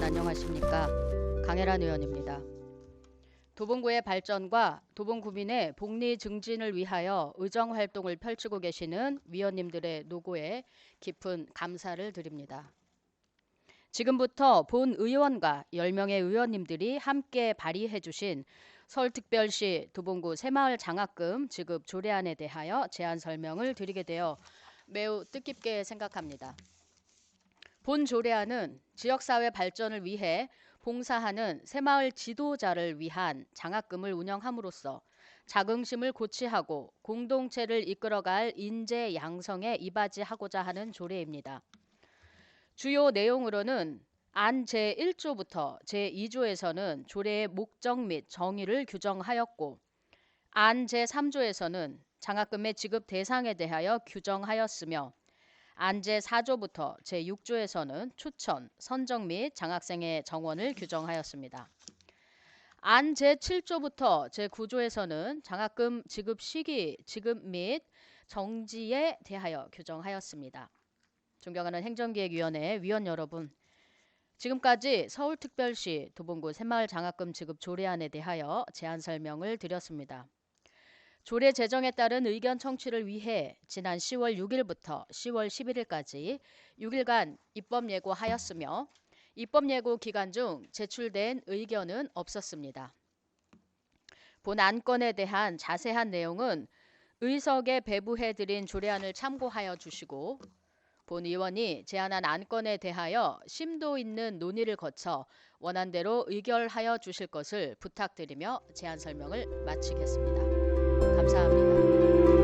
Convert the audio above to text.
안녕하십니까 강혜란 의원입니다. 도봉구의 발전과 도봉구민의 복리 증진을 위하여 의정 활동을 펼치고 계시는 위원님들의 노고에 깊은 감사를 드립니다. 지금부터 본 의원과 10명의 의원님들이 함께 발의해 주신 서울특별시 도봉구 새마을 장학금 지급 조례안에 대하여 제안 설명을 드리게 되어 매우 뜻깊게 생각합니다. 본 조례안은 지역사회 발전을 위해 봉사하는 새마을 지도자를 위한 장학금을 운영함으로써 자긍심을 고취하고 공동체를 이끌어갈 인재 양성에 이바지하고자 하는 조례입니다. 주요 내용으로는 안 제1조부터 제2조에서는 조례의 목적 및 정의를 규정하였고 안 제3조에서는 장학금의 지급 대상에 대하여 규정하였으며 안 제 4조부터 제6조에서는 추천, 선정 및 장학생의 정원을 규정하였습니다. 안 제7조부터 제9조에서는 장학금 지급 시기, 지급 및 정지에 대하여 규정하였습니다. 존경하는 행정기획위원회 위원 여러분, 지금까지 서울특별시 도봉구 새마을 장학금 지급 조례안에 대하여 제안 설명을 드렸습니다. 조례 제정에 따른 의견 청취를 위해 지난 10월 6일부터 10월 11일까지 6일간 입법 예고하였으며 입법 예고 기간 중 제출된 의견은 없었습니다. 본 안건에 대한 자세한 내용은 의석에 배부해드린 조례안을 참고하여 주시고 본 의원이 제안한 안건에 대하여 심도 있는 논의를 거쳐 원안대로 의결하여 주실 것을 부탁드리며 제안 설명을 마치겠습니다. 감사합니다.